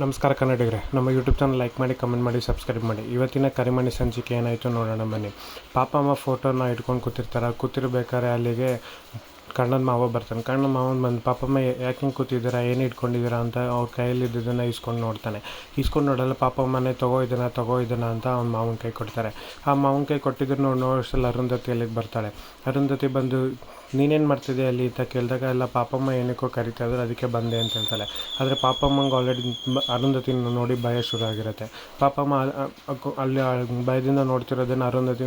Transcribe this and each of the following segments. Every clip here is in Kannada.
ನಮಸ್ಕಾರ ಕನ್ನಡಿಗರೆ. ನಮ್ಮ ಯೂಟ್ಯೂಬ್ ಚಾನಲ್ ಲೈಕ್ ಮಾಡಿ ಕಮೆಂಟ್ ಮಾಡಿ ಸಬ್ಸ್ಕ್ರೈಬ್ ಮಾಡಿ. ಇವತ್ತಿನ ಕರಿಮಣಿ ಸಂಚಿಕೆ ಏನಾಯಿತು ನೋಡೋಣ ಬನ್ನಿ. ಪಾಪ ಅಮ್ಮ ಫೋಟೋನ ಇಟ್ಕೊಂಡು ಕೂತಿರ್ತಾರೆ. ಕೂತಿರ್ಬೇಕಾದ್ರೆ ಅಲ್ಲಿಗೆ ಕಣ್ಣನ ಮಾವ ಬರ್ತಾನೆ. ಕಣ್ಣನ ಮಾವನ ಬಂದು ಪಾಪಮ್ಮ ಯಾಕೆ ಹಿಂಗೆ ಕೂತಿದ್ದೀರಾ? ಏನು ಇಟ್ಕೊಂಡಿದ್ದೀರಾ ಅಂತ ಅವ್ರ ಕೈಯಲ್ಲಿ ಇದ್ದಿದ್ದನ್ನು ಇಸ್ಕೊಂಡು ನೋಡ್ತಾನೆ. ಇಸ್ಕೊಂಡು ನೋಡಲ್ಲ ಪಾಪಮ್ಮನೇ ತಗೋ ಇದನ್ನ ತಗೋ ಇದನ್ನ ಅಂತ ಅವ್ನ ಮಾವನ ಕೈ ಕೊಡ್ತಾರೆ. ಆ ಮಾವನ ಕೈ ಕೊಟ್ಟಿದ್ರು ನೋಡಿ ನೋಡೋಷ್ಟಲ್ಲಿ ಅರುಂಧತಿ ಅಲ್ಲಿಗೆ ಬರ್ತಾಳೆ. ಅರುಂಧತಿ ಬಂದು ನೀನೇನು ಮಾಡ್ತಿದ್ದೆ ಅಲ್ಲಿ ಅಂತ ಕೇಳಿದಾಗ ಎಲ್ಲ ಪಾಪಮ್ಮ ಏನಕ್ಕೋ ಕರಿತಾ ಇದ್ರು, ಅದಕ್ಕೆ ಬಂದೆ ಅಂತ ಹೇಳ್ತಾಳೆ. ಆದರೆ ಪಾಪಮ್ಮಂಗೆ ಆಲ್ರೆಡಿ ಅರುಂಧತಿ ನೋಡಿ ಭಯ ಶುರು ಆಗಿರುತ್ತೆ. ಪಾಪಮ್ಮ ಅಲ್ಲಿ ಭಯದಿಂದ ನೋಡ್ತಿರೋದನ್ನು ಅರುಂಧತಿ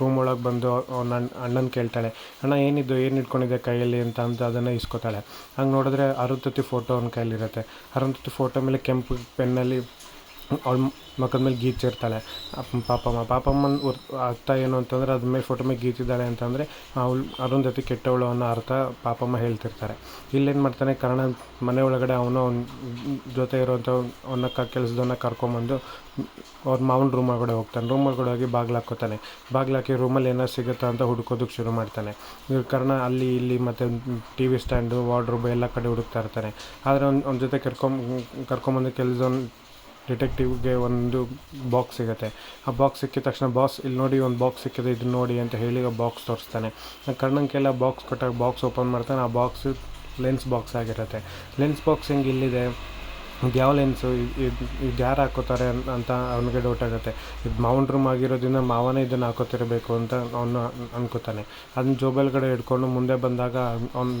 ರೂಮ್ ಒಳಗೆ ಬಂದು ಅವ್ನ ಅಣ್ಣ ಅಣ್ಣನ ಕೇಳ್ತಾಳೆ. ಅಣ್ಣ ಏನಿದ್ದು ಏನು ಇಟ್ಕೊಂಡಿದ್ದೆ ಕೈಯಲ್ಲಿ? ಅಂತ ಅಂತ ಅದನ್ನು ಇಸ್ಕೊತಾಳೆ. ಹಂಗೆ ನೋಡಿದ್ರೆ ಅರುಂಧತಿ ಫೋಟೋ ಅವ್ನ ಕೈಯಲ್ಲಿರುತ್ತೆ. ಅರುಂಧತಿ ಫೋಟೋ ಮೇಲೆ ಕೆಂಪು ಪೆನ್ನಲ್ಲಿ ಅವಳ ಮಕ್ಕಳ ಮೇಲೆ ಗೀಚಿರ್ತಾಳೆ ಪಾಪ ಪಾಪಮ್ಮ ಪಾಪಮ್ಮನ ಅರ್ಥ ಏನು ಅಂತಂದರೆ ಅದ್ರ ಮೇಲೆ ಫೋಟೋ ಮೇಲೆ ಗೀಚಿದ್ದಾಳೆ ಅಂತಂದರೆ ಅವಳು ಅರುಂಧತಿ ಕೆಟ್ಟವಳು ಅನ್ನೋ ಅರ್ಥ ಪಾಪಮ್ಮ ಹೇಳ್ತಿರ್ತಾರೆ. ಇಲ್ಲೇನು ಮಾಡ್ತಾನೆ, ಕರ್ಣ ಮನೆ ಒಳಗಡೆ ಅವನು ಅವ್ನ ಜೊತೆ ಇರೋವಂಥ ಅವನ ಕ ಕೆಲಸದವನ್ನ ಕರ್ಕೊಂಬಂದು ಅವ್ರ ಮಾವನ ರೂಮ್ ಒಳಗಡೆ ಹೋಗ್ತಾನೆ. ರೂಮ್ ಒಳಗಡೆ ಹೋಗಿ ಬಾಗ್ಲು ಹಾಕ್ಕೋತಾನೆ. ಬಾಗಿಲು ಹಾಕಿ ರೂಮಲ್ಲಿ ಏನೋ ಸಿಗುತ್ತಾ ಅಂತ ಹುಡುಕೋದಕ್ಕೆ ಶುರು ಮಾಡ್ತಾನೆ. ಇವ್ರ ಕರ್ಣ ಅಲ್ಲಿ ಇಲ್ಲಿ ಮತ್ತು ಟಿ ವಿ ಸ್ಟ್ಯಾಂಡು ವಾರ್ಡ್ರೂಬ್ ಎಲ್ಲ ಕಡೆ ಹುಡುಕ್ತಾ ಇರ್ತಾನೆ. ಆದರೆ ಅವ್ನ ಅವ್ನ ಜೊತೆ ಕರ್ಕೊಂಬ, ಕರ್ಕೊಂಬಂದು ಕೆಲಸದವ್ನು ಡಿಟೆಕ್ಟಿವ್ಗೆ ಒಂದು ಬಾಕ್ಸ್ ಸಿಗುತ್ತೆ. ಆ ಬಾಕ್ಸ್ ಸಿಕ್ಕಿದ ತಕ್ಷಣ ಬಾಸ್, ಇಲ್ಲಿ ನೋಡಿ, ಒಂದು ಬಾಕ್ಸ್ ಸಿಕ್ಕಿದೆ ಇದು ನೋಡಿ ಅಂತ ಹೇಳಿ ಆ ಬಾಕ್ಸ್ ತೋರಿಸ್ತಾನೆ. ಕಣ್ಣಂಗೆಲ್ಲ ಬಾಕ್ಸ್ ಕೊಟ್ಟಾಗ ಬಾಕ್ಸ್ ಓಪನ್ ಮಾಡ್ತಾನೆ, ಆ ಬಾಕ್ಸ್ ಲೆನ್ಸ್ ಬಾಕ್ಸ್ ಆಗಿರುತ್ತೆ. ಲೆನ್ಸ್ ಬಾಕ್ಸ್ ಹೆಂಗೆ ಇಲ್ಲಿದೆ? ಯಾವ ಲೆನ್ಸು? ಇದು ಯಾರು ಹಾಕೋತಾರೆ ಅಂತ ಅವನಿಗೆ ಡೌಟ್ ಆಗುತ್ತೆ. ಇದು ಮಾವನ ರೂಮ್ ಆಗಿರೋದ್ರಿಂದ ಮಾವನೇ ಇದನ್ನು ಹಾಕೋತಿರಬೇಕು ಅಂತ ಅವನು ಅನ್ಕೋತಾನೆ. ಅದನ್ನ ಜೋಬೆಲ್ಗಡೆ ಹಿಡ್ಕೊಂಡು ಮುಂದೆ ಬಂದಾಗ ಅವ್ನು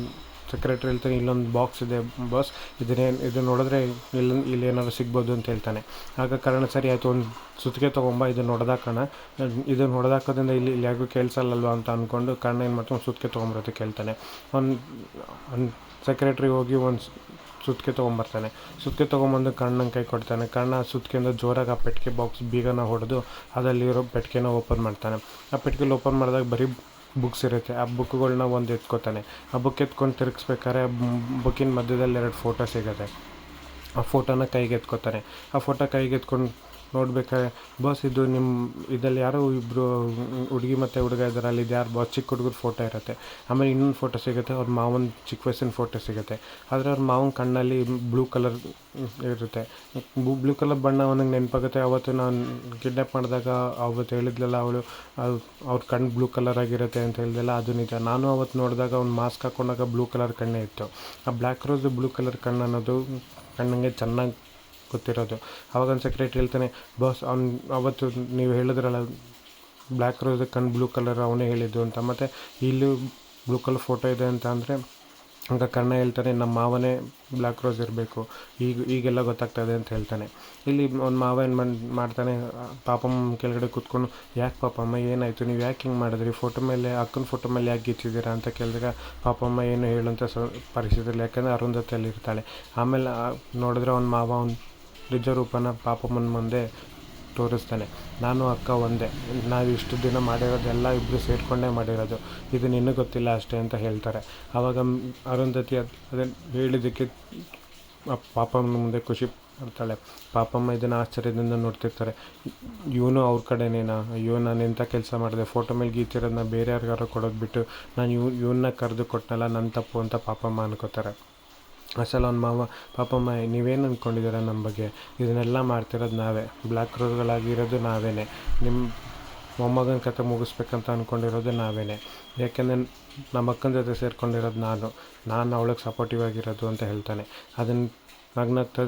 ಸೆಕ್ರೆಟ್ರಿ ಹೇಳ್ತಾನೆ, ಇಲ್ಲೊಂದು ಬಾಕ್ಸ್ ಇದೆ ಬಾಸ್ ಇದನ್ನೇನು ಇದು ನೋಡಿದ್ರೆ ಇಲ್ಲಿ ಇಲ್ಲಿ ಏನಾದ್ರು ಸಿಗ್ಬೋದು ಅಂತ ಹೇಳ್ತಾನೆ. ಆಗ ಕಾರಣ, ಸರಿ ಆಯಿತು, ಒಂದು ಸುತ್ತಿಗೆ ತೊಗೊಂಬ, ಇದನ್ನು ನೋಡ್ದಾಕಣ ಇದನ್ನು ಹೊಡೆದಾಕೋದ್ರಿಂದ ಇಲ್ಲಿ ಇಲ್ಲಿ ಯಾರಿಗೂ ಕೇಳಿಸಲ್ಲಲ್ವ ಅಂತ ಅಂದ್ಕೊಂಡು ಕಣ್ಣ ಏನು ಮಾಡ್ತಾನೆ ಸುತ್ತಿಗೆ ತೊಗೊಂಬರೋದಕ್ಕೆ ಹೇಳ್ತಾನೆ ಒಂದು ಒಂದು ಸೆಕ್ರೆಟ್ರಿ ಹೋಗಿ ಒಂದು ಸುತ್ತಿಗೆ ತೊಗೊಂಬರ್ತಾನೆ. ಸುತ್ತಿಗೆ ತೊಗೊಂಬಂದು ಕಣ್ಣನ ಕೈ ಕೊಡ್ತಾನೆ. ಕಣ್ಣ ಸುತ್ತಿಗೆಯಿಂದ ಜೋರಾಗಿ ಆ ಪೆಟ್ಟಿಗೆ ಬಾಕ್ಸ್ ಬೀಗನ ಹೊಡೆದು ಅದರಲ್ಲಿರೋ ಪೆಟ್ಟಿಗೆನ ಓಪನ್ ಮಾಡ್ತಾನೆ. ಆ ಪೆಟ್ಟಿಗೆಲಿ ಓಪನ್ ಮಾಡಿದಾಗ ಬರೀ ಬುಕ್ಸ್ ಇರುತ್ತೆ, ಆ ಬುಕ್ಗಳನ್ನ ಒಂದು ಎತ್ಕೋತಾನೆ. ಆ ಬುಕ್ ಎತ್ಕೊಂಡು ತಿರುಗಿಸ್ಬೇಕಾದ್ರೆ ಬುಕ್ಕಿನ ಮಧ್ಯದಲ್ಲಿ ಎರಡು ಫೋಟೋ ಸಿಗುತ್ತೆ. ಆ ಫೋಟೋನ ಕೈಗೆ ಎತ್ಕೋತಾನೆ. ಆ ಫೋಟೋ ಕೈಗೆ ಎತ್ಕೊಂಡು ನೋಡ್ಬೇಕಾದ್ರೆ ಬಾಸ್ ಇದು ನಿಮ್ಮ ಇದರಲ್ಲಿ ಯಾರೋ ಇಬ್ಬರು ಹುಡುಗಿ ಮತ್ತು ಹುಡುಗ ಇದ್ದಾರೆ ಅಲ್ಲಿ ಯಾರು ಬಾಸ್ ಚಿಕ್ಕ ಹುಡುಗರ ಫೋಟೋ ಇರುತ್ತೆ. ಆಮೇಲೆ ಇನ್ನೊಂದು ಫೋಟೋ ಸಿಗುತ್ತೆ, ಅವ್ರ ಮಾವನ ಚಿಕ್ಕ ವಯಸ್ಸಿನ ಫೋಟೋ ಸಿಗುತ್ತೆ. ಆದರೆ ಅವ್ರ ಮಾವನ ಕಣ್ಣಲ್ಲಿ ಬ್ಲೂ ಕಲರ್ ಇರುತ್ತೆ. ಬ್ಲೂ ಕಲರ್ ಬಣ್ಣ ಅವನಿಗೆ ನೆನಪಾಗುತ್ತೆ. ಅವತ್ತು ನಾನು ಕಿಡ್ನಾಪ್ ಮಾಡಿದಾಗ ಅವತ್ತು ಹೇಳಿದ್ಲಲ್ಲ ಅವಳು ಅವ್ರ ಕಣ್ಣು ಬ್ಲೂ ಕಲರ್ ಆಗಿರುತ್ತೆ ಅಂತ ಹೇಳಿದೆಲ್ಲ ಅದು ನಿಜ. ನಾನು ಅವತ್ತು ನೋಡಿದಾಗ ಅವ್ನು ಮಾಸ್ಕ್ ಹಾಕೊಂಡಾಗ ಬ್ಲೂ ಕಲರ್ ಕಣ್ಣೇ ಇತ್ತು. ಆ ಬ್ಲ್ಯಾಕ್ ರೋಸ್ ಬ್ಲೂ ಕಲರ್ ಕಣ್ಣು ಅನ್ನೋದು ಕಣ್ಣಂಗೆ ಚೆನ್ನಾಗಿ ಗೊತ್ತಿರೋದು. ಆವಾಗ ಒಂದು ಸೆಕ್ರೆಟ್ರಿ ಹೇಳ್ತಾನೆ ಬಾಸ್ ಅವ್ನು ಅವತ್ತು ನೀವು ಹೇಳಿದ್ರಲ್ಲ ಬ್ಲ್ಯಾಕ್ ರೋಸ್ ಕಣ್ಣು ಬ್ಲೂ ಕಲರ್ ಅವನೇ ಹೇಳಿದ್ದು ಅಂತ. ಮತ್ತು ಇಲ್ಲೂ ಬ್ಲೂ ಕಲರ್ ಫೋಟೋ ಇದೆ ಅಂತ ಅಂದರೆ ಆಗ ಕರ್ಣ ಹೇಳ್ತಾನೆ ನಮ್ಮ ಮಾವನೇ ಬ್ಲ್ಯಾಕ್ ರೋಸ್ ಇರಬೇಕು. ಈಗ, ಈಗೆಲ್ಲ ಗೊತ್ತಾಗ್ತದೆ ಅಂತ ಹೇಳ್ತಾನೆ. ಇಲ್ಲಿ ಒಂದು ಮಾವ ಏನು ಮಾಡ್ ಮಾಡ್ತಾನೆ ಪಾಪಮ್ಮ ಕೆಳಗಡೆ ಕೂತ್ಕೊಂಡು, ಯಾಕೆ ಪಾಪಮ್ಮ, ಏನಾಯಿತು? ನೀವು ಯಾಕೆ ಹಿಂಗೆ ಮಾಡಿದ್ರಿ? ಫೋಟೋ ಮೇಲೆ, ಅಕ್ಕನ ಫೋಟೋ ಮೇಲೆ ಯಾಕೆ ಗಿಚ್ಚಿದ್ದೀರಾ ಅಂತ ಕೇಳಿದಾಗ, ಪಾಪಮ್ಮ, ಏನು ಹೇಳುವಂಥ ಸ, ಪರಿಸ್ಥಿತಿಯಲ್ಲಿ. ಯಾಕಂದರೆ ಅರುಂಧತಿಯಲ್ಲಿ ಇರ್ತಾಳೆ ಆಮೇಲೆ ನೋಡಿದ್ರೆ ಅವ್ನ ಮಾವ ಅವ್ನ ನಿಜ ರೂಪನ ಪಾಪಮ್ಮನ ಮುಂದೆ ತೋರಿಸ್ತಾನೆ. ನಾನು ಅಕ್ಕ ಒಂದೇ. ನಾವು ಇಷ್ಟು ದಿನ ಮಾಡಿರೋದೆಲ್ಲ ಇಬ್ಬರು ಸೇರಿಕೊಂಡೇ ಮಾಡಿರೋದು. ಇದು ನಿನಗೆ ಗೊತ್ತಿಲ್ಲ ಅಷ್ಟೇ ಅಂತ ಹೇಳ್ತಾರೆ. ಆವಾಗ ಅರುಂಧತಿ ಅದ್ ಅದನ್ನು ಹೇಳಿದ್ದಕ್ಕೆ ಪಾಪಮ್ಮನ ಮುಂದೆ ಖುಷಿ ಪಡ್ತಾಳೆ. ಪಾಪಮ್ಮ ಇದನ್ನು ಆಶ್ಚರ್ಯದಿಂದ ನೋಡ್ತಿರ್ತಾರೆ. ಇವನು ಅವ್ರ ಕಡೆನೇನಾ? ಅಯ್ಯೋ, ನಾನು ಎಂಥ ಕೆಲಸ ಮಾಡಿದೆ? ಫೋಟೋ ಮೇಲೆ ಗೀತಿರೋದನ್ನ ಬೇರೆ ಯಾರಿಗಾರು ಕೊಡೋದು ಬಿಟ್ಟು ನಾನು ಇವ್ ಇವನ್ನ ಕರೆದು ಕೊಟ್ಟನಲ್ಲ ನನ್ನ ತಪ್ಪು ಅಂತ ಪಾಪಮ್ಮ ಅನ್ಕೋತಾರೆ. ಅಸಲು ಅವ್ನ ಮಾವ ಪಾಪಮ್ಮ ನೀವೇನು ಅಂದ್ಕೊಂಡಿದ್ದೀರ ನಮ್ಮ ಬಗ್ಗೆ? ಇದನ್ನೆಲ್ಲ ಮಾಡ್ತಿರೋದು ನಾವೇ. ಬ್ಲ್ಯಾಕ್ ರೋಲ್ಗಳಾಗಿರೋದು ನಾವೇನೆ. ನಿಮ್ಮ ಮೊಮ್ಮಗನ ಕತೆ ಮುಗಿಸ್ಬೇಕಂತ ಅಂದ್ಕೊಂಡಿರೋದು ನಾವೇನೆ. ಯಾಕೆಂದರೆ ನಮ್ಮ ಅಕ್ಕನ ಜೊತೆ ಸೇರ್ಕೊಂಡಿರೋದು ನಾನು. ನಾನು ಅವಳಿಗೆ ಸಪೋರ್ಟಿವ್ ಆಗಿರೋದು ಅಂತ ಹೇಳ್ತಾನೆ. ಅದನ್ನು ನಗ್ನಗ್ತಾ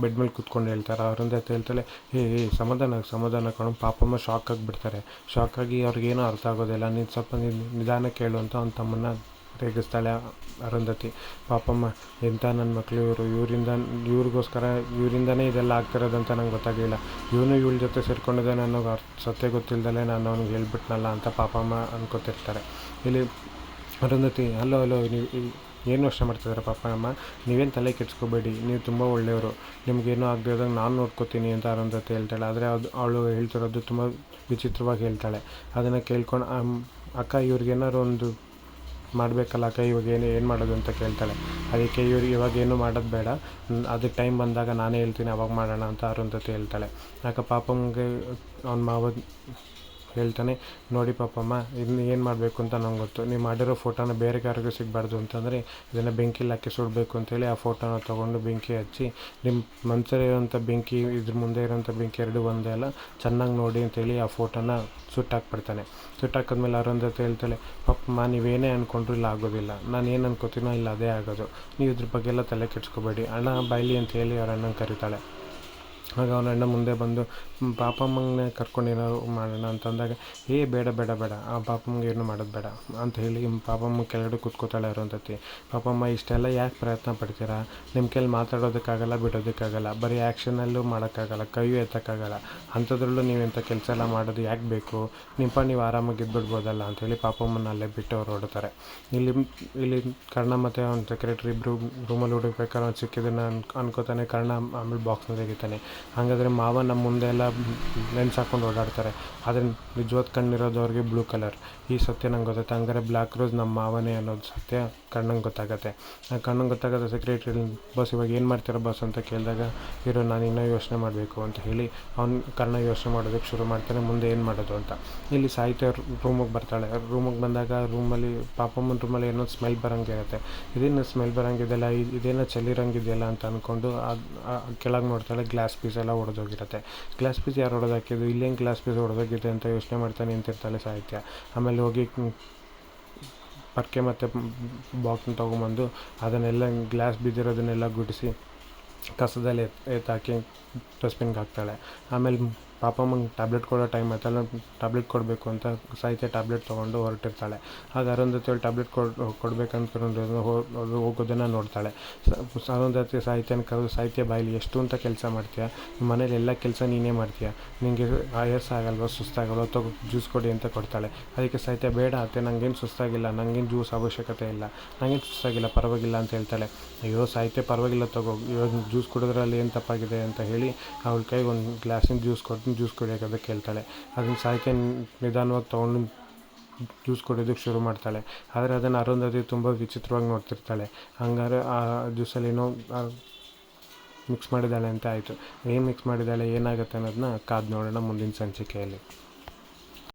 ಬೆಡ್ ಮೇಲೆ ಕೂತ್ಕೊಂಡು ಹೇಳ್ತಾರೆ. ಅವರಿಂದ ಹೇಳ್ತಾಳೆ, ಹೇ ಏ ಸಮಾಧಾನ ಸಮಾಧಾನ ಕಣೋ. ಪಾಪಮ್ಮ ಶಾಕ್ ಆಗಿಬಿಡ್ತಾರೆ. ಶಾಕ್ ಆಗಿ ಅವ್ರಿಗೇನೂ ಅರ್ಥ ಆಗೋದಿಲ್ಲ. ನೀನು ಸ್ವಲ್ಪ ನಿಧಾನ ಕೇಳು ಅಂತ ಅವ್ನು ತಮ್ಮನ್ನ ರೇಗಿಸ್ತಾಳೆ ಅರುಂಧತಿ. ಪಾಪಮ್ಮ ಎಂಥ ನನ್ನ ಮಕ್ಕಳು ಇವರು? ಇವರಿಂದ, ಇವ್ರಿಗೋಸ್ಕರ ಇವರಿಂದನೇ ಇದೆಲ್ಲ ಆಗ್ತಿರೋದಂತ ನಂಗೆ ಗೊತ್ತಾಗಲಿಲ್ಲ. ಇವನು ಇವಳ ಜೊತೆ ಸೇರ್ಕೊಂಡಿದ್ದೆ ನನಗೆ ಸತ್ಯ ಗೊತ್ತಿಲ್ದಲೇ ನಾನು ಅವ್ನಿಗೆ ಹೇಳ್ಬಿಟ್ನಲ್ಲ ಅಂತ ಪಾಪಮ್ಮ ಅನ್ಕೋತಿರ್ತಾರೆ. ಇಲ್ಲಿ ಅರುಂಧತಿ ಅಲ್ಲೋ ಅಲ್ಲೋ ನೀವು ಏನು ಯೋಚನೆ ಮಾಡ್ತಿದ್ದಾರೆ ಪಾಪ ಅಮ್ಮ ನೀವೇನು ತಲೆ ಕೆಡ್ಸ್ಕೋಬೇಡಿ, ನೀವು ತುಂಬ ಒಳ್ಳೆಯವರು. ನಿಮಗೇನೂ ಆಗದೆ ಹೋದಾಗ ನಾನು ನೋಡ್ಕೋತೀನಿ ಅಂತ ಅರುಂಧತಿ ಹೇಳ್ತಾಳೆ. ಆದರೆ ಅದು, ಅವಳು ಹೇಳ್ತಿರೋದು ತುಂಬ ವಿಚಿತ್ರವಾಗಿ ಹೇಳ್ತಾಳೆ. ಅದನ್ನು ಕೇಳ್ಕೊಂಡು ಅಕ್ಕ, ಇವ್ರಿಗೇನಾದ್ರು ಒಂದು ಮಾಡಬೇಕಲ್ಲ ಅಕ್ಕ, ಇವಾಗ ಏನು ಏನು ಮಾಡೋದು ಅಂತ ಕೇಳ್ತಾಳೆ. ಅದಕ್ಕೆ ಇವ್ರು ಇವಾಗ ಏನು ಮಾಡೋದು ಬೇಡ. ಅದು ಟೈಮ್ ಬಂದಾಗ ನಾನೇ ಹೇಳ್ತೀನಿ, ಅವಾಗ ಮಾಡೋಣ ಅಂತ ಅರುಂಧತಿ ಹೇಳ್ತಾಳೆ. ಯಾಕೆ ಪಾಪಂಗೆ ಅವ್ನ ಮಾವ ಹೇಳ್ತಾನೆ, ನೋಡಿ ಪಾಪಮ್ಮ ಇನ್ನು ಏನು ಮಾಡಬೇಕು ಅಂತ ನಂಗೆ ಗೊತ್ತು. ನೀವು ಮಾಡಿರೋ ಫೋಟೋನ ಬೇರೆ ಯಾರಿಗೂ ಸಿಗಬಾರ್ದು ಅಂತಂದರೆ ಇದನ್ನು ಬೆಂಕಿಲಿ ಹಾಕಿ ಸುಡಬೇಕು ಅಂತೇಳಿ ಆ ಫೋಟೋನ ತೊಗೊಂಡು ಬೆಂಕಿ ಹಚ್ಚಿ ನಿಮ್ಮ ಮನಸ್ಸಲ್ಲಿ ಇರೋಂಥ ಬೆಂಕಿ, ಇದ್ರ ಮುಂದೆ ಇರೋಂಥ ಬೆಂಕಿ ಎರಡು ಒಂದೇ ಅಲ್ಲ, ಚೆನ್ನಾಗಿ ನೋಡಿ ಅಂತೇಳಿ ಆ ಫೋಟೋನ ಸುಟ್ಟಾಕ್ಬಿಡ್ತಾನೆ. ಸುಟ್ಟಾಕಿದ್ಮೇಲೆ ಅರುಂಧತಿ ಹೇಳ್ತಾಳೆ ಪಪ್ಪಮ್ಮ ನೀವೇನೇ ಅಂದ್ಕೊಂಡ್ರು ಇಲ್ಲ ಆಗೋದಿಲ್ಲ. ನಾನು ಏನು ಅನ್ಕೋತೀನೋ ಇಲ್ಲ, ಅದೇ ಆಗೋದು. ನೀವು ಇದ್ರ ಬಗ್ಗೆ ಎಲ್ಲ ತಲೆ ಕೆಡ್ಸ್ಕೋಬೇಡಿ. ಅಣ್ಣ ಬಾಯ್ಲಿ ಅಂತ ಹೇಳಿ ಅವ್ರ ಅಣ್ಣನ ಕರೀತಾಳೆ. ಆಗ ಅವನ ಅಣ್ಣ ಮುಂದೆ ಬಂದು ಪಾಪಮ್ಮಂಗೆ ಕರ್ಕೊಂಡು ಏನಾದ್ರು ಮಾಡೋಣ ಅಂತಂದಾಗ ಏ, ಬೇಡ ಬೇಡ ಬೇಡ, ಆ ಪಾಪಮ್ಮಗೆ ಏನು ಮಾಡೋದು ಬೇಡ, ಅಂತ ಹೇಳಿ ಪಾಪಮ್ಮ ಕೆಳಗಡೆ ಕೂತ್ಕೋತಾಳೆ ಅರುಂಧತಿ ಪಾಪಮ್ಮ, ಇಷ್ಟೆಲ್ಲ ಯಾಕೆ ಪ್ರಯತ್ನ ಪಡ್ತೀರಾ? ನಿಮ್ಮ ಕೈಲಿ ಮಾತಾಡೋದಕ್ಕಾಗಲ್ಲ, ಬಿಡೋದಕ್ಕಾಗಲ್ಲ, ಬರೀ ಆ್ಯಕ್ಷನಲ್ಲೂ ಮಾಡೋಕ್ಕಾಗಲ್ಲ ಕೈಯೂ ಎತ್ತಕ್ಕಾಗಲ್ಲ, ಅಂಥದ್ರಲ್ಲೂ ನೀವು ಇಂಥ ಕೆಲಸ ಎಲ್ಲ ಮಾಡೋದು ಯಾಕೆ ಬೇಕು? ನಿಮ್ಮ ನೀವು ಆರಾಮಾಗಿ ಇದ್ಬಿಡ್ಬೋದಲ್ಲ ಅಂಥೇಳಿ ಪಾಪಮ್ಮನ ಅಲ್ಲೇ ಬಿಟ್ಟು ಅವ್ರು ಹೊಡ್ತಾರೆ ಇಲ್ಲಿ ಇಲ್ಲಿ ಕರ್ಣ ಮತ್ತು ಅವ್ನ ಸೆಕ್ರೆಟ್ರಿ ಇಬ್ಬರು ರೂಮಲ್ಲಿ ಹುಡುಕ್ಬೇಕಾದ್ರೆ ಅವ್ನು ಸಿಕ್ಕಿದ್ದನ್ನು ಅನ್ ಅನ್ಕೋತಾನೆ. ಕರ್ಣ ಆಮೇಲೆ ಬಾಕ್ಸ್ನ ತೆಗಿತಾನೆ ಹಾಗಾದರೆ ಮಾವ ನಮ್ಮ ಮುಂದೆ ಎಲ್ಲ ಲೆನ್ಸ್ ಹಾಕ್ಕೊಂಡು ಓಡಾಡ್ತಾರೆ. ಆದರೆ ನಿಜವಾದ ಕಣ್ಣಿರೋದು ಅವ್ರಿಗೆ ಬ್ಲೂ ಕಲರ್ ಈ ಸತ್ಯ ನಂಗೆ ಗೊತ್ತಾಗುತ್ತೆ ಹಂಗಾರೆ ಬ್ಲ್ಯಾಕ್ ರೋಸ್ ನಮ್ಮ ಮಾವನೇ ಅನ್ನೋದು ಸತ್ಯ ಕಣ್ಣಂಗೆ ಗೊತ್ತಾಗುತ್ತೆ. ಕಣ್ಣಂಗೆ ಗೊತ್ತಾಗೋದು ಸೆಕ್ರೆಟ್ರಿ ಬಸ್ ಇವಾಗ ಏನು ಮಾಡ್ತೀರ ಬಸ್ ಅಂತ ಕೇಳಿದಾಗ, ಇರೋ, ನಾನು ಇನ್ನೂ ಯೋಚನೆ ಮಾಡಬೇಕು ಅಂತ ಹೇಳಿ ಅವ್ನು ಕಣ್ಣ ಯೋಚನೆ ಮಾಡೋದಕ್ಕೆ ಶುರು ಮಾಡ್ತಾನೆ, ಮುಂದೆ ಏನು ಮಾಡೋದು ಅಂತ. ಇಲ್ಲಿ ಸಾಹಿತ್ಯ ರೂಮಿಗೆ ಬರ್ತಾಳೆ. ರೂಮಿಗೆ ಬಂದಾಗ ರೂಮಲ್ಲಿ ಪಾಪಮ್ಮನ ರೂಮಲ್ಲಿ ಏನೋ ಸ್ಮೆಲ್ ಬರೋಂಗಿರುತ್ತೆ ಇದೇನು ಸ್ಮೆಲ್ ಬರೋಂಗಿದೆಯಲ್ಲ ಇದೇನೋ ಚಲಿರಂಗಿದೆಯಲ್ಲ ಅಂತ ಅಂದ್ಕೊಂಡು ಕೆಳಗೆ ನೋಡ್ತಾಳೆ ಗ್ಲಾಸ್ ಪೀಸ್ ಎಲ್ಲ ಒಡೆದೋಗಿರುತ್ತೆ. ಗ್ಲಾಸ್ ಪೀಸ್ ಯಾರು ಹೊಡೆದಾಕಿದ್ದು ಇಲ್ಲೇನು ಗ್ಲಾಸ್ ಪೀಸ್ ಹೊಡೆದೋಗಿದೆ ಅಂತ ಯೋಚನೆ ಮಾಡ್ತಾ ನಿಂತಿರ್ತಾಳೆ ಸಾಹಿತ್ಯ. ಆಮೇಲೆ ಹೋಗಿ ಪರ್ಕೆ ಮತ್ತು ಬಾಕ್ಸ್ನ ತೊಗೊಂಬಂದು ಅದನ್ನೆಲ್ಲ ಗ್ಲಾಸ್ ಬಿದ್ದಿರೋದನ್ನೆಲ್ಲ ಗುಡಿಸಿ ಕಸದಲ್ಲಿ ಎತ್, ಎತ್ತಾಕಿ ಡಸ್ಟ್ಬಿನ್ಗೆ ಹಾಕ್ತಾಳೆ. ಆಮೇಲೆ ಪಾಪಮ್ಮಂಗೆ ಟ್ಯಾಬ್ಲೆಟ್ ಕೊಡೋ ಟೈಮ್ ಆಯ್ತಲ್ಲ ಟ್ಯಾಬ್ಲೆಟ್ ಕೊಡಬೇಕು ಅಂತ ಸಾಹಿತ್ಯ ಟ್ಯಾಬ್ಲೆಟ್ ತೊಗೊಂಡು ಹೊರಟಿರ್ತಾಳೆ. ಆಗ ಅರುಂಧತಿ ಅವ್ಳು ಟ್ಯಾಬ್ಲೆಟ್ ಕೊಡ್ ಕೊಡ್ಬೇಕಂತ ಹೋಗೋದನ್ನು ನೋಡ್ತಾಳೆ. ಅರುಂಧತಿ ಸಾಹಿತ್ಯನ ಕರೆದು, ಸಾಹಿತ್ಯ ಬಾಯಿಲಿ, ಎಷ್ಟು ಅಂತ ಕೆಲಸ ಮಾಡ್ತೀಯ? ಮನೇಲಿ ಎಲ್ಲ ಕೆಲಸ ನೀನೇ ಮಾಡ್ತೀಯ? ನಿನಗೆ ಆಯಾಸ ಆಗಲ್ವ, ಸುಸ್ತಾಗಲ್ವ? ತಗೋ ಜ್ಯೂಸ್ ಕೊಡಿ ಅಂತ ಕೊಡ್ತಾಳೆ. ಅದಕ್ಕೆ ಸಾಹಿತ್ಯ, ಬೇಡ ಅತ್ತೆ ನನಗೇನು ಸುಸ್ತಾಗಿಲ್ಲ ನನಗೇನು ಜ್ಯೂಸ್ ಅವಶ್ಯಕತೆ ಇಲ್ಲ. ನನಗೇನು ಸುಸ್ತಾಗಿಲ್ಲ, ಪರವಾಗಿಲ್ಲ ಅಂತ ಹೇಳ್ತಾಳೆ. ಅಯ್ಯೋ, ಸಾಹಿತ್ಯ ಪರವಾಗಿಲ್ಲ ತಗೋ. ಇವಾಗ ಜ್ಯೂಸ್ ಕುಡಿದ್ರಲ್ಲಿ ಏನು ತಪ್ಪಾಗಿದೆ? ಅಂತ ಹೇಳಿ, ಅವಳ ಕೈಗೆ ಒಂದು ಗ್ಲಾಸಿನ ಜ್ಯೂಸ್ ಕೊಟ್ಟು ಜ್ಯೂಸ್ ಕುಡಿಯೋಕೆ ಅದಕ್ಕೆ ಹೇಳ್ತಾಳೆ ಅದನ್ನು ಸಾಯ್ಕೆ ನಿಧಾನವಾಗಿ ತೊಗೊಂಡು ಜ್ಯೂಸ್ ಕುಡಿಯೋದಕ್ಕೆ ಶುರು ಮಾಡ್ತಾಳೆ. ಆದರೆ ಅದನ್ನು ಅರುಂಧತಿ ತುಂಬ ವಿಚಿತ್ರವಾಗಿ ನೋಡ್ತಿರ್ತಾಳೆ. ಹಂಗಾರೆ ಆ ಜ್ಯೂಸಲ್ಲಿ ಏನೋ ಮಿಕ್ಸ್ ಮಾಡಿದ್ದಾಳೆ ಅಂತ ಆಯಿತು. ಏನು ಮಿಕ್ಸ್ ಮಾಡಿದ್ದಾಳೆ, ಏನಾಗುತ್ತೆ ಅನ್ನೋದನ್ನ ಕಾದು ನೋಡೋಣ ಮುಂದಿನ ಸಂಚಿಕೆಯಲ್ಲಿ.